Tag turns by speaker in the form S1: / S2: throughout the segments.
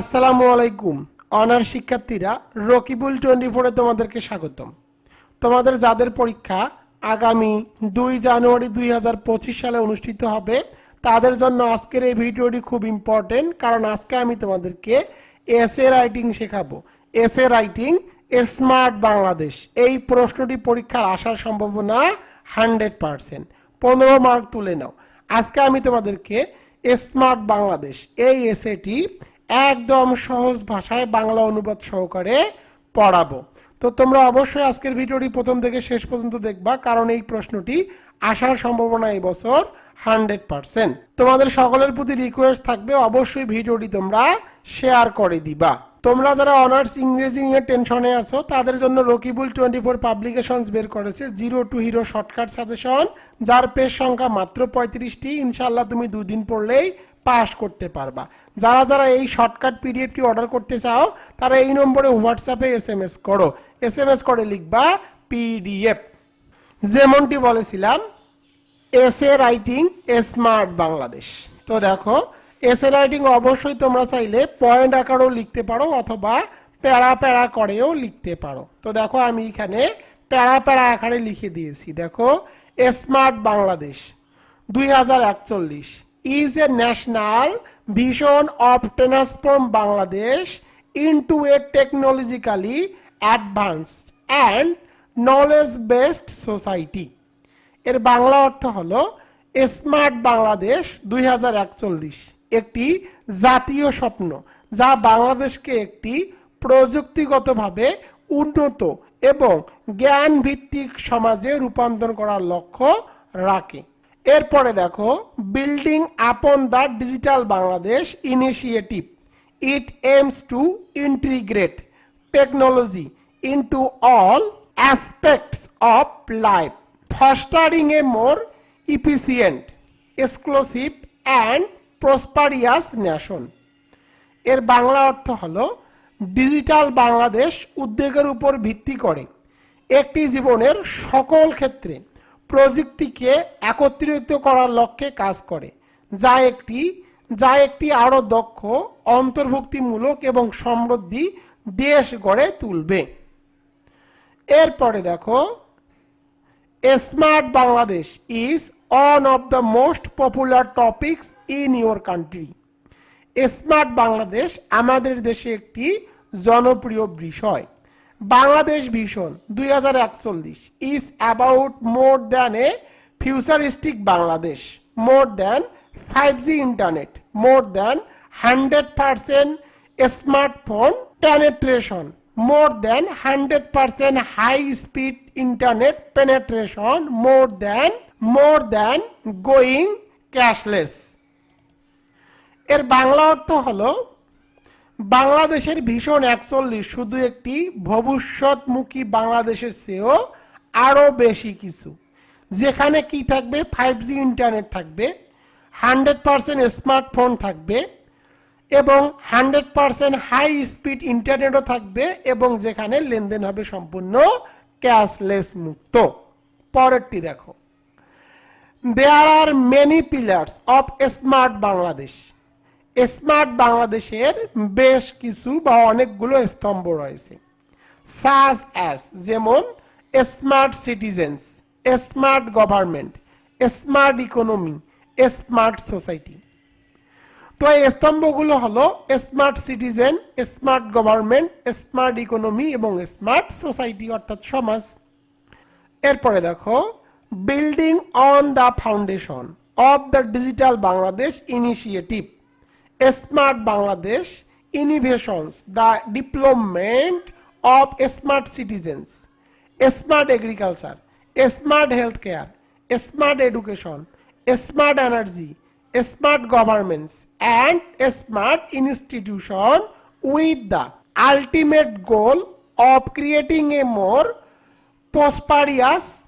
S1: আসসালামু আলাইকুম অনার শিক্ষার্থীরা রকিবুল টোয়েন্টি ফোরে তোমাদেরকে স্বাগতম তোমাদের যাদের পরীক্ষা আগামী দুই জানুয়ারি দুই সালে অনুষ্ঠিত হবে তাদের জন্য আজকের এই ভিডিওটি খুব ইম্পর্টেন্ট কারণ আজকে আমি তোমাদেরকে এস এ রাইটিং শেখাবো essay writing smart Bangladesh এই প্রশ্নটি পরীক্ষার আসার সম্ভাবনা হান্ড্রেড পারসেন্ট পনেরো মার্ক তুলে নাও আজকে আমি তোমাদেরকে স্মার্ট বাংলাদেশ এই এসএটি একদম সহজ ভাষায় বাংলা অনুবাদ সহকারে পড়াবো তো তোমরা অবশ্যই আজকের ভিডিওটি প্রথম থেকে শেষ পর্যন্ত দেখবা কারণ এই প্রশ্নটি আসার সম্ভাবনা এবছর হান্ড্রেড পারসেন্ট তোমাদের সকলের প্রতি রিকোয়েস্ট থাকবে অবশ্যই ভিডিওটি তোমরা শেয়ার করে দিবা তোমরা যারা অনার্স ইংরেজি নিয়ে টেনশনে আছো তাদের জন্য রকিবুল টোয়েন্টি ফোর পাবলিকেশনস বের করেছে zero to hero shortcut suggestion যার পেশ সংখ্যা মাত্র পঁয়ত্রিশটি ইনশাল্লাহ তুমি দুদিন পড়লেই পাশ করতে পারবা যারা যারা এই শর্টকাট পিডিএফটি অর্ডার করতে চাও তারা এই নম্বরে হোয়াটসঅ্যাপে এস এম এস করো এস এম এস করে লিখবা পিডিএফ যেমনটি বলেছিলাম essay writing smart Bangladesh তো দেখো এস এ রাইটিং অবশ্যই তোমরা চাইলে পয়েন্ট আকারেও লিখতে পারো অথবা প্যারা প্যারা করেও লিখতে পারো তো দেখো আমি এখানে প্যারা প্যারা আকারে লিখে দিয়েছি দেখো স্মার্ট বাংলাদেশ দুই হাজার একচল্লিশ is a national vision of transforming Bangladesh into a technologically advanced and knowledge based society এর বাংলা অর্থ হল স্মার্ট বাংলাদেশ দুই একটি জাতীয় স্বপ্ন যা বাংলাদেশকে একটি প্রযুক্তিগতভাবে উন্নত এবং জ্ঞান ভিত্তিক সমাজে রূপান্তর করার লক্ষ্য রাখে এরপরে দেখো building upon the digital Bangladesh initiative it aims to integrate technology into all aspects of life fostering a more efficient exclusive and prosperous nation এর বাংলা অর্থ হল ডিজিটাল বাংলাদেশ উদ্যোগের উপর ভিত্তি করে একটি জীবনের সকল ক্ষেত্রে প্রযুক্তিকে একত্রিত করার লক্ষ্যে কাজ করে যা একটি যা একটি আরও দক্ষ অন্তর্ভুক্তিমূলক এবং সমৃদ্ধি দেশ গড়ে তুলবে এরপরে দেখো smart Bangladesh is one of the most popular topics in your country smart Bangladesh আমাদের দেশে একটি জনপ্রিয় বিষয় বাংলাদেশ ভিশন দুই হাজার একচল্লিশ is about more than a futuristic Bangladesh more than five G internet more than hundred percent smartphone penetration more more hundred 100% high speed internet penetration more than more than going cashless এর বাংলা অর্থ হলো বাংলাদেশের ভীষণ একচল্লিশ শুধু একটি ভবিষ্যৎমুখী বাংলাদেশের সেও আরও বেশি কিছু যেখানে কি থাকবে ফাইভ জি ইন্টারনেট থাকবে হান্ড্রেড পারসেন্ট স্মার্টফোন থাকবে এবং হান্ড্রেড পারসেন্ট হাই স্পিড ইন্টারনেটও থাকবে এবং যেখানে লেনদেন হবে সম্পূর্ণ ক্যাশলেস মুক্ত পরেরটি দেখো there are many pillars of smart Bangladesh smart বাংলাদেশের বেশ কিছু বা অনেকগুলো স্তম্ভ রয়েছে সাজ অ্যাস যেমন smart citizens smart government smart economy smart society তো এই স্তম্ভগুলো হলো smart citizen smart government smart economy এবং স্মার্ট সোসাইটি অর্থাৎ সমাজ এরপরে দেখো building on the foundation of the digital Bangladesh initiative Smart Bangladesh innovations, the deployment of smart citizens, smart agriculture, smart healthcare, smart education, smart energy, smart governments, and smart institution with the ultimate goal of creating a more prosperous,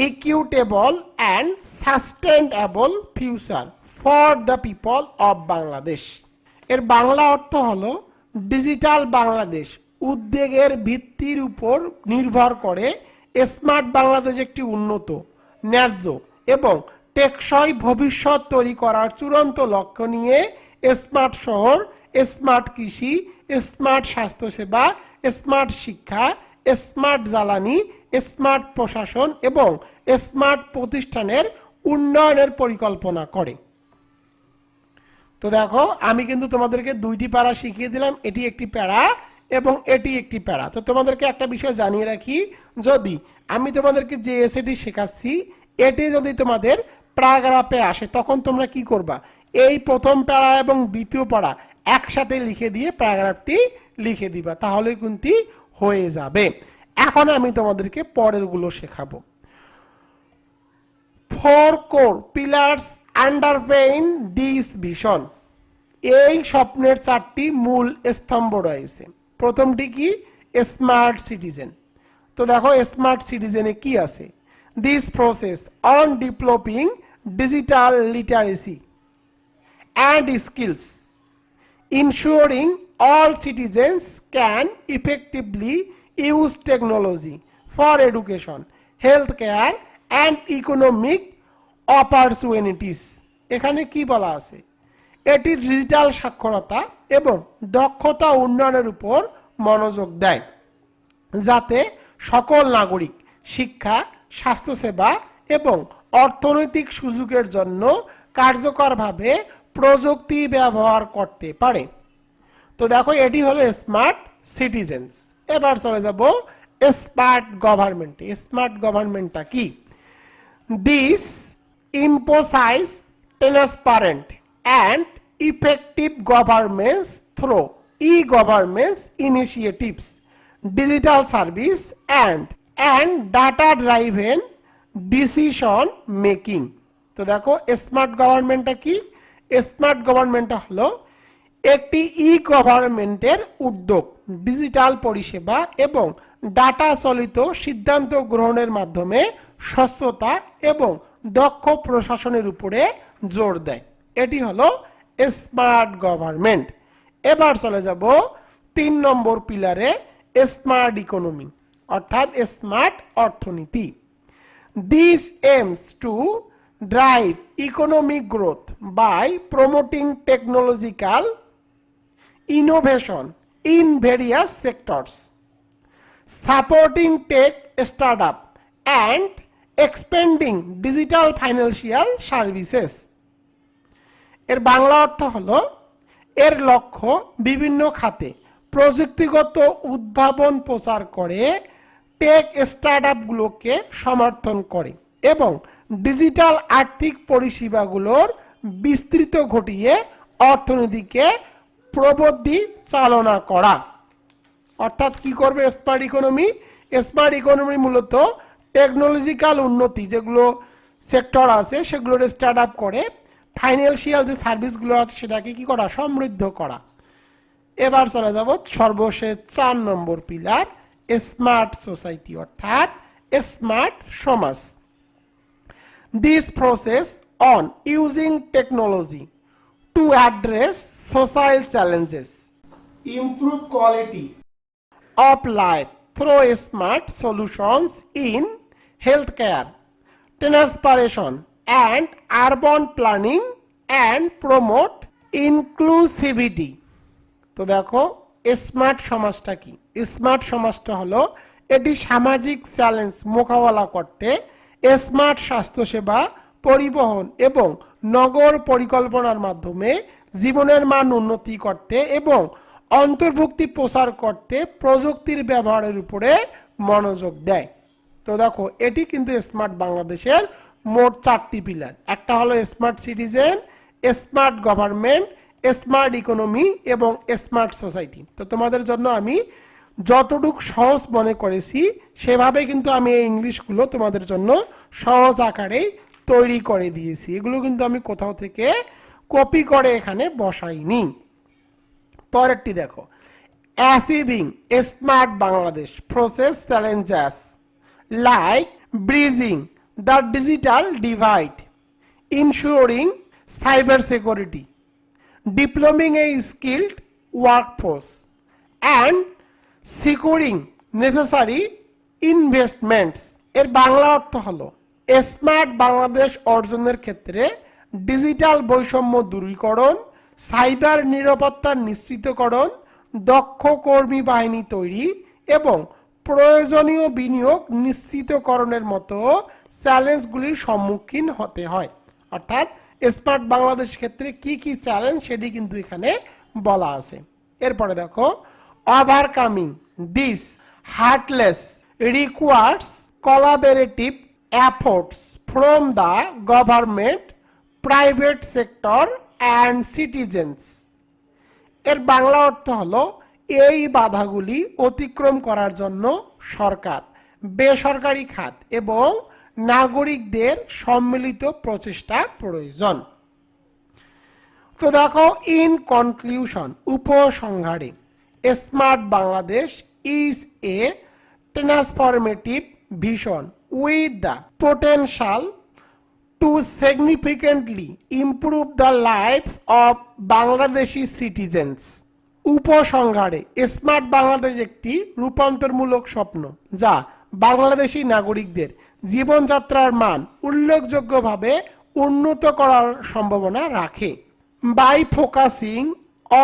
S1: equitable, and sustainable future for the people of Bangladesh এর বাংলা অর্থ হল digital Bangladesh উদ্বেগের ভিত্তির উপর নির্ভর করে smart Bangladesh একটি উন্নত ন্যায্য এবং টেকসই ভবিষ্যৎ তৈরি করার চূড়ান্ত লক্ষ্য নিয়ে স্মার্ট শহর স্মার্ট কৃষি স্মার্ট স্বাস্থ্যসেবা স্মার্ট শিক্ষা স্মার্ট জ্বালানি স্মার্ট প্রশাসন এবং স্মার্ট প্রতিষ্ঠানের উন্নয়নের পরিকল্পনা করে তো দেখো আমি কিন্তু তোমাদেরকে দুইটি প্যারা শিখিয়ে দিলাম এটি একটি প্যারা এবং এটি একটি প্যারা তো তোমাদেরকে একটা বিষয় জানিয়ে রাখি যদি আমি তোমাদেরকে যে এসএটি শেখাচ্ছি এটি যদি তোমাদের প্রাগ্রাফে আসে তখন তোমরা কি করবা এই প্রথম প্যারা এবং দ্বিতীয় প্যারা একসাথে লিখে দিয়ে প্যারাগ্রাফটি লিখে দিবা তাহলে কিন্তু হয়ে যাবে এখন আমি তোমাদেরকে পরেরগুলো শেখাবো four core pillars underpin this vision এই স্বপ্নের চারটি মূল স্তম্ভ রয়েছে প্রথমটি কি স্মার্ট সিটিজেন তো দেখো স্মার্ট সিটিজেনে কি আছে this process on developing digital literacy and skills ensuring all citizens can effectively use technology for education health care and economic opportunities এখানে কি বলা আছে এটি ডিজিটাল সাক্ষরতা এবং দক্ষতা উন্নয়নের উপর মনোযোগ দেয় যাতে সকল নাগরিক শিক্ষা স্বাস্থ্যসেবা এবং অর্থনৈতিক সুযোগের জন্য কার্যকরভাবে প্রযুক্তি ব্যবহার করতে পারে তো দেখো এটি হলো স্মার্ট সিটিজেন্স এবার চলে যাব স্মার্ট গভর্নমেন্টে স্মার্ট গভর্নমেন্টটা কি this impose transparent and effective governments through e-governments initiatives, digital service and and data driven decision making. তো দেখো স্মার্ট গভর্নমেন্টটা কি স্মার্ট গভর্নমেন্টটা হলো একটি ই গভর্নমেন্টের উদ্যোগ ডিজিটাল পরিষেবা এবং ডাটা চলিত সিদ্ধান্ত গ্রহণের মাধ্যমে স্বচ্ছতা এবং দক্ষ প্রশাসনের উপরে জোর দেয় এটি হলো স্মার্ট গভর্নমেন্ট এবার চলে যাব তিন নম্বর পিলারে স্মার্ট ইকোনমি অর্থাৎ স্মার্ট অর্থনীতি this aims to drive economic growth by promoting technological innovation in various sectors supporting tech start up and expanding digital financial services এর বাংলা অর্থ হল এর লক্ষ্য বিভিন্ন খাতে প্রযুক্তিগত উদ্ভাবন প্রচার করে টেক স্টার্ট আপগুলোকে সমর্থন করে এবং ডিজিটাল আর্থিক পরিষেবাগুলোর বিস্তৃত ঘটিয়ে অর্থনীতিকে প্রবৃদ্ধি চালনা করা অর্থাৎ কি করবে স্মার্ট ইকোনমি স্মার্ট ইকোনমি মূলত টেকনোলজিক্যাল উন্নতি যেগুলো সেক্টর আছে সেগুলোর স্টার্ট আপ করে ফাইন্যান্সিয়াল যে সার্ভিসগুলো আছে সেটাকে কি করা সমৃদ্ধ করা এবার চলে যাব সর্বশেষ চার নম্বর পিলার স্মার্ট সোসাইটি অর্থাৎ স্মার্ট সমাজ this process on using technology to address social challenges improve quality of life through smart solutions in health care transportation and urban planning and promote inclusivity তো দেখো স্মার্ট সমাজটা কি smart সমাজটা হলো এটি সামাজিক চ্যালেঞ্জ মোকাবেলা করতে স্মার্ট স্বাস্থ্যসেবা পরিবহন এবং নগর পরিকল্পনার মাধ্যমে জীবনের মান উন্নতি করতে এবং অন্তর্ভুক্তি প্রচার করতে প্রযুক্তির ব্যবহারের উপরে মনোযোগ দেয় তো দেখো এটি কিন্তু স্মার্ট বাংলাদেশের মোট চারটি পিলার একটা হলো smart citizen smart government smart economy এবং স্মার্ট সোসাইটি তো তোমাদের জন্য আমি যতটুক সহজ মনে করেছি সেভাবে কিন্তু আমি এই ইংলিশগুলো তোমাদের জন্য সহজ আকারে তৈরি করে দিয়েছি এগুলো কিন্তু আমি কোথাও থেকে কপি করে এখানে বসাইনি পরেরটি দেখো achieving smart Bangladesh process challenges like bridging the digital divide, ensuring cyber security, diploming a skilled workforce, and securing necessary investments. এর বাংলা অর্থ হলো স্মার্ট বাংলাদেশ অর্জনের ক্ষেত্রে ডিজিটাল বৈষম্য দূরীকরণ সাইবার নিরাপত্তা নিশ্চিতকরণ দক্ষ কর্মী বাহিনী তৈরি এবং প্রয়োজনীয় বিনিয়োগ নিশ্চিতকরণের মতো চ্যালেঞ্জগুলির সম্মুখীন হতে হয় অর্থাৎ স্মার্ট বাংলাদেশ ক্ষেত্রে কি কি চ্যালেঞ্জ সেটি কিন্তু এখানে বলা আছে এরপরে দেখো overcoming this hurdles requires collaborative efforts from the government private sector and citizens এর বাংলা অর্থ হলো এই বাধাগুলি অতিক্রম করার জন্য সরকার বেসরকারি খাত এবং নাগরিকদের সম্মিলিত প্রচেষ্টা প্রয়োজন তো দেখো ইন কনক্লিউশন উপসংহারে smart Bangladesh is a transformative vision with the potential to significantly improve the lives of Bangladeshi citizens উপসংহারে স্মার্ট বাংলাদেশ একটি রূপান্তরমূলক স্বপ্ন যা বাংলাদেশি নাগরিকদের জীবনযাত্রার মান উল্লেখযোগ্যভাবে উন্নত করার সম্ভাবনা রাখে by focusing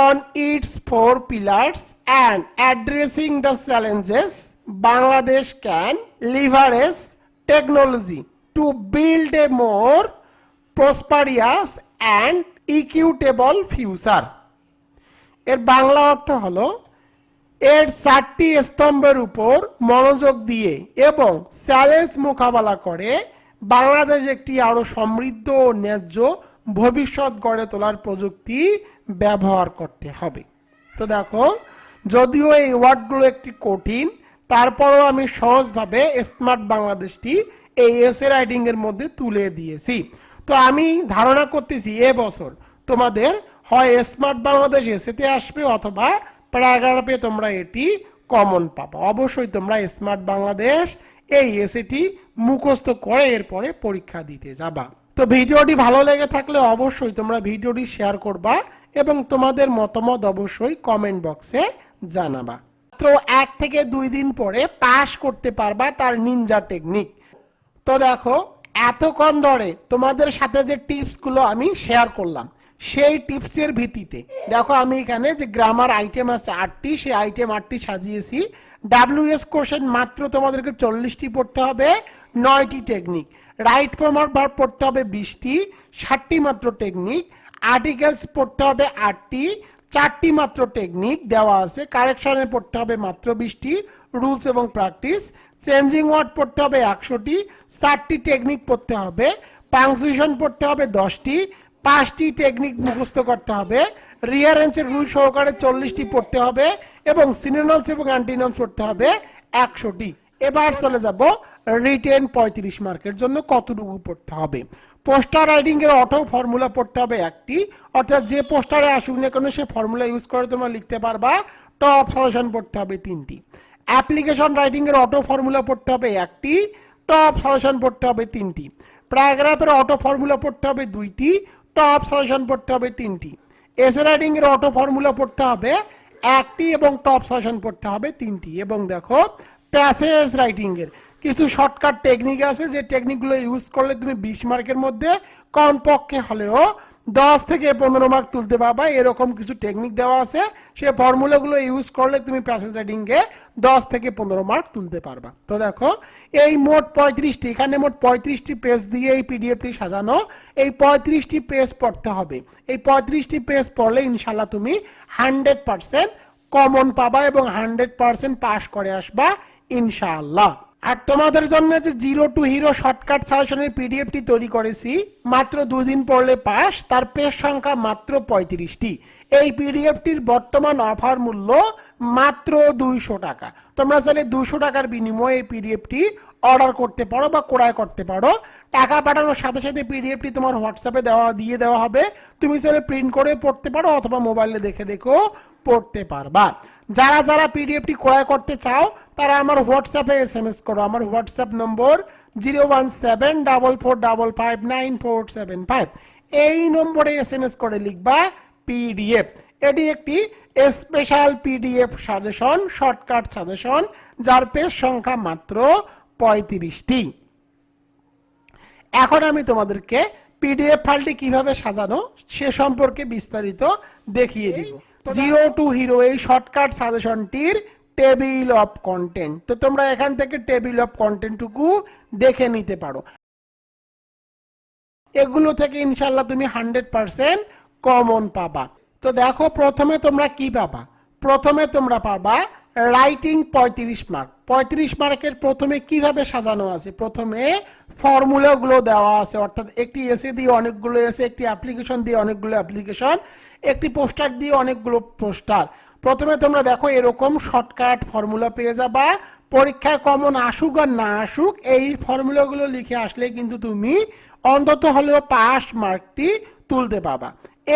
S1: on its four pillars and addressing the challenges Bangladesh can leverage technology to build a more prosperous and equitable future এর বাংলা অর্থ হলো এর চারটি স্তম্ভের উপর মনোযোগ দিয়ে এবং চ্যালেঞ্জ মোকাবেলা করে বাংলাদেশ একটি আরও সমৃদ্ধ ও ন্যায্য ভবিষ্যৎ গড়ে তোলার প্রযুক্তি ব্যবহার করতে হবে তো দেখো যদিও এই ওয়ার্ডগুলো একটি কঠিন তারপরও আমি সহজভাবে স্মার্ট বাংলাদেশটি এই এসে রাইডিংয়ের মধ্যে তুলে দিয়েছি তো আমি ধারণা করতেছি এবছর তোমাদের হয় স্মার্ট বাংলাদেশ এসেতে আসবে অথবা প্যারাগ্রাফে তোমরা এটি কমন পাবো অবশ্যই তোমরা স্মার্ট বাংলাদেশ এই এসেটি মুখস্থ করে এরপরে পরীক্ষা দিতে যাবা তো ভিডিওটি ভালো লেগে থাকলে অবশ্যই তোমরা ভিডিওটি শেয়ার করবা এবং তোমাদের মতামত অবশ্যই কমেন্ট বক্সে জানাবা মাত্র এক থেকে দুই দিন পরে পাশ করতে পারবা তার নিনজা টেকনিক তো দেখো এত কম ধরে তোমাদের সাথে যে টিপসগুলো আমি শেয়ার করলাম সেই টিপসের ভিত্তিতে দেখো আমি এখানে যে গ্রামার আইটেম আছে আটটি সেই আইটেম আটটি সাজিয়েছি ডাব্লিউএস কোশ্চেন মাত্র তোমাদেরকে চল্লিশটি পড়তে হবে নয়টি টেকনিক রাইট ফর্মার ভার পড়তে হবে বিশটি ষাটটি মাত্র টেকনিক আর্টিকেলস পড়তে হবে আটটি চারটি মাত্র টেকনিক দেওয়া আছে কারেকশনে পড়তে হবে মাত্র বিশটি রুলস এবং প্র্যাকটিস চেঞ্জিং ওয়ার্ড পড়তে হবে একশোটি চারটি টেকনিক পড়তে হবে পাংসুয়েশন পড়তে হবে দশটি পাঁচটি টেকনিক মুখস্থ করতে হবে রিয়ারেন্সের রুল সহকারে চল্লিশটি পড়তে হবে এবং সিনোনমস এবং অ্যান্টিনমস পড়তে হবে একশোটি এবার চলে যাব রিটেন পঁয়ত্রিশ মার্কের জন্য কতটুকু পড়তে হবে পোস্টার রাইডিং এর অটো ফর্মুলা পড়তে হবে একটি অর্থাৎ যে পোস্টারে আসুক না কেন সে ফর্মুলা ইউজ করে তোমরা লিখতে পারবা টপ সলিউশন পড়তে হবে তিনটি অ্যাপ্লিকেশন রাইডিং এর অটো ফর্মুলা পড়তে হবে একটি টপ সলিউশন পড়তে হবে তিনটি প্যারাগ্রাফের অটো ফর্মুলা পড়তে হবে দুইটি টপ সাজেশন পড়তে হবে তিনটি এসে রাইটিং এর অটো ফর্মুলা পড়তে হবে একটি এবং টপ সাজেশন পড়তে হবে তিনটি এবং দেখো প্যাসেজ রাইটিং এর কিছু শর্টকাট টেকনিক আছে যে টেকনিকগুলো ইউজ করলে তুমি বিশ মার্কের মধ্যে কমপক্ষে হলেও দশ থেকে পনেরো মার্ক তুলতে পারবা এরকম কিছু টেকনিক দেওয়া আছে সে ফর্মুলাগুলো ইউজ করলে তুমি প্যাসেজ রাইডিংয়ে দশ থেকে পনেরো মার্ক তুলতে পারবা তো দেখো এই মোট পঁয়ত্রিশটি এখানে মোট পঁয়ত্রিশটি পেজ দিয়ে এই পিডিএফটি সাজানো এই পঁয়ত্রিশটি পেজ পড়তে হবে এই পঁয়ত্রিশটি পেজ পড়লে ইনশাল্লাহ তুমি হান্ড্রেড পারসেন্ট কমন পাবা এবং হান্ড্রেড পারসেন্ট পাস করে আসবা ইনশাআল্লাহ আর তোমাদের জন্য যে জিরো টু হিরো শর্টকাট সাজেশনের পিডিএফটি তৈরি করেছি মাত্র দুদিন পড়লে পাস তার পেজ সংখ্যা মাত্র পঁয়ত্রিশটি এই পিডিএফটির বর্তমান অফার মূল্য মাত্র দুইশো টাকা তোমরা চাইলে দুশো টাকার বিনিময়ে এই পিডিএফটি অর্ডার করতে পারো বা ক্রয় করতে পারো টাকা পাঠানোর সাথে সাথে পিডিএফটি তোমার হোয়াটসঅ্যাপে দেওয়া দিয়ে দেওয়া হবে তুমি চাইলে প্রিন্ট করে পড়তে পারো অথবা মোবাইলে দেখে দেখেও পড়তে পারবা যারা যারা পিডিএফটি ক্রয় করতে চাও তারা আমার হোয়াটসঅ্যাপে এস এম এস করো আমার WhatsApp number zero one seven double four double five nine four seven five এই নম্বরে এস এম এস করে লিখবা পিডিএফ এটি একটি special PDF suggestion shortcut suggestion যার পেজ সংখ্যা মাত্র পঁয়ত্রিশটি এখন আমি তোমাদেরকে পিডিএফ ফাইলটি কিভাবে সাজানো সে সম্পর্কে বিস্তারিত দেখিয়ে দিব জিরো টু হিরো এই শর্টকাট সাজেশনটির টেবিল অফ কন্টেন্ট তো তোমরা এখান থেকে টেবিল অফ কন্টেন্টটুকু দেখে নিতে পারো এগুলো থেকে ইনশাল্লাহ তুমি হান্ড্রেড পারসেন্ট কমন পাবা তো দেখো প্রথমে তোমরা কি পাবা প্রথমে তোমরা পাবা রাইটিং পঁয়ত্রিশ মার্ক পঁয়ত্রিশ মার্কের প্রথমে কিভাবে সাজানো আছে প্রথমে ফর্মুলাগুলো দেওয়া আছে অর্থাৎ একটি এসে দিয়ে অনেকগুলো এসে একটি অ্যাপ্লিকেশন দিয়ে অনেকগুলো অ্যাপ্লিকেশন একটি পোস্টার দিয়ে অনেকগুলো পোস্টার প্রথমে তোমরা দেখো এরকম শর্টকাট ফর্মুলা পেয়ে যাবা পরীক্ষা কমন আসুক আর না আসুক এই ফর্মুলাগুলো লিখে আসলে কিন্তু তুমি অন্তত হলেও পাস মার্কটি তুলতে পাবা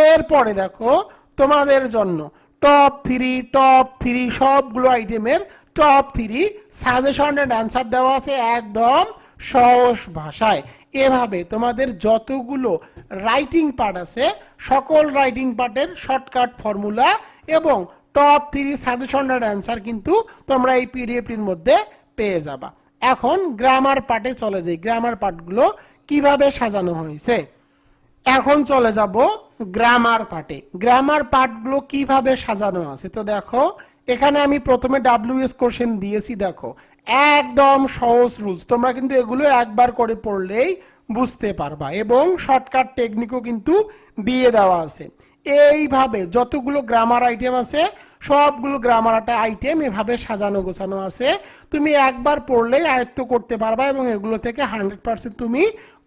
S1: এরপরে দেখো তোমাদের জন্য টপ থ্রি টপ থ্রি সবগুলো আইটেমের top three suggestion and answer দেওয়া আছে একদম সহজ ভাষায় এভাবে তোমাদের যতগুলো রাইটিং পার্ট আছে সকল রাইটিং পার্টের শর্টকাট ফর্মুলা এবং top three suggestion and answer কিন্তু তোমরা এই পিডিএফটির মধ্যে পেয়ে যাবা এখন গ্রামার পার্টে চলে যাই গ্রামার পার্টগুলো কিভাবে সাজানো হয়েছে এখন চলে যাব গ্রামার পার্টে গ্রামার পার্টগুলো কিভাবে সাজানো আছে তো দেখো এখানে আমি প্রথমে ডাব্লিউএস কোশ্চেন দিয়েছি দেখো একদম সহজ রুলস তোমরা কিন্তু এগুলো একবার করে পড়লেই বুঝতে পারবা এবং শর্টকাট টেকনিকও কিন্তু দিয়ে দেওয়া আছে এইভাবে যতগুলো গ্রামার আইটেম আছে সবগুলো গ্রামার একটা আইটেম এভাবে সাজানো গোছানো আছে তুমি একবার পড়লেই আয়ত্ত করতে পারবা এবং এগুলো থেকে হান্ড্রেড পার্সেন্ট তুমি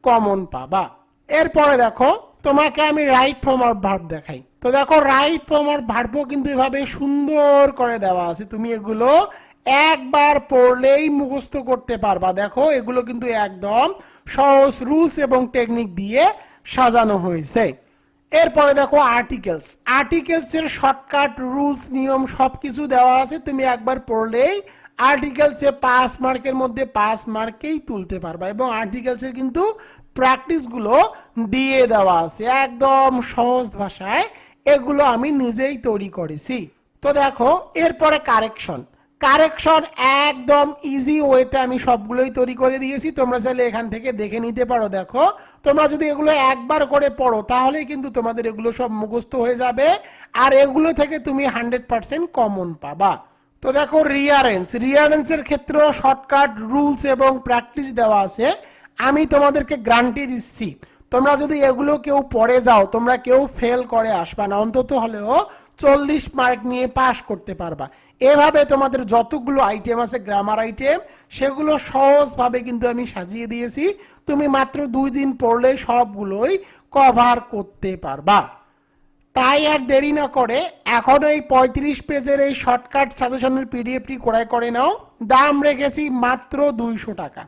S1: কমন পাবা এরপরে দেখো তোমাকে আমি রাইট ফর্ম অফ ভার্ব দেখাই তো দেখো রাইট ফর্ম অফ ভার্ব কিন্তু এভাবে সুন্দর করে দেওয়া আছে তুমি এগুলো একবার পড়লেই মুখস্থ করতে পারবা দেখো এগুলো কিন্তু একদম সহজ রুলস এবং টেকনিক দিয়ে সাজানো হয়েছে এরপরে দেখো আর্টিকেলস এর শর্টকাট রুলস নিয়ম সব কিছু দেওয়া আছে তুমি একবার পড়লেই এ পাঁচ মার্কের মধ্যে পাঁচ মার্কেই তুলতে পারবা এবং আর্টিকেলসের কিন্তু প্র্যাকটিসগুলো দিয়ে দেওয়া আছে একদম সহজ ভাষায় এগুলো আমি নিজেই তৈরি করেছি তো দেখো এরপরে কারেকশন কারেকশন একদম ইজি ওয়েতে আমি সবগুলোই তৈরি করে দিয়েছি তোমরা চাইলে এখান থেকে দেখে নিতে পারো দেখো তোমরা যদি এগুলো একবার করে পড়ো তাহলে কিন্তু তোমাদের এগুলো সব মুখস্থ হয়ে যাবে আর এগুলো থেকে তুমি হান্ড্রেড পারসেন্ট কমন পাবা তো দেখো রিয়ারেন্স রিয়ারেন্সের ক্ষেত্রেও শর্টকাট রুলস এবং প্র্যাকটিস দেওয়া আছে আমি তোমাদেরকে গ্রান্টি দিচ্ছি তোমরা যদি এগুলো কেউ পড়ে যাও তোমরা কেউ ফেল করে আসবা না অন্তত হলেও চল্লিশ মার্ক নিয়ে পাশ করতে পারবা এভাবে তোমাদের যতগুলো আইটেম আছে গ্রামার আইটেম সেগুলো সহজভাবে কিন্তু আমি সাজিয়ে দিয়েছি তুমি মাত্র দুই দিন পড়লে সবগুলোই কভার করতে পারবা তাই আর দেরি না করে এখন এই পঁয়ত্রিশ পেজের এই শর্টকাট সাজেশনের পিডিএফটি ক্রয় করে নাও দাম রেখেছি মাত্র দুইশো টাকা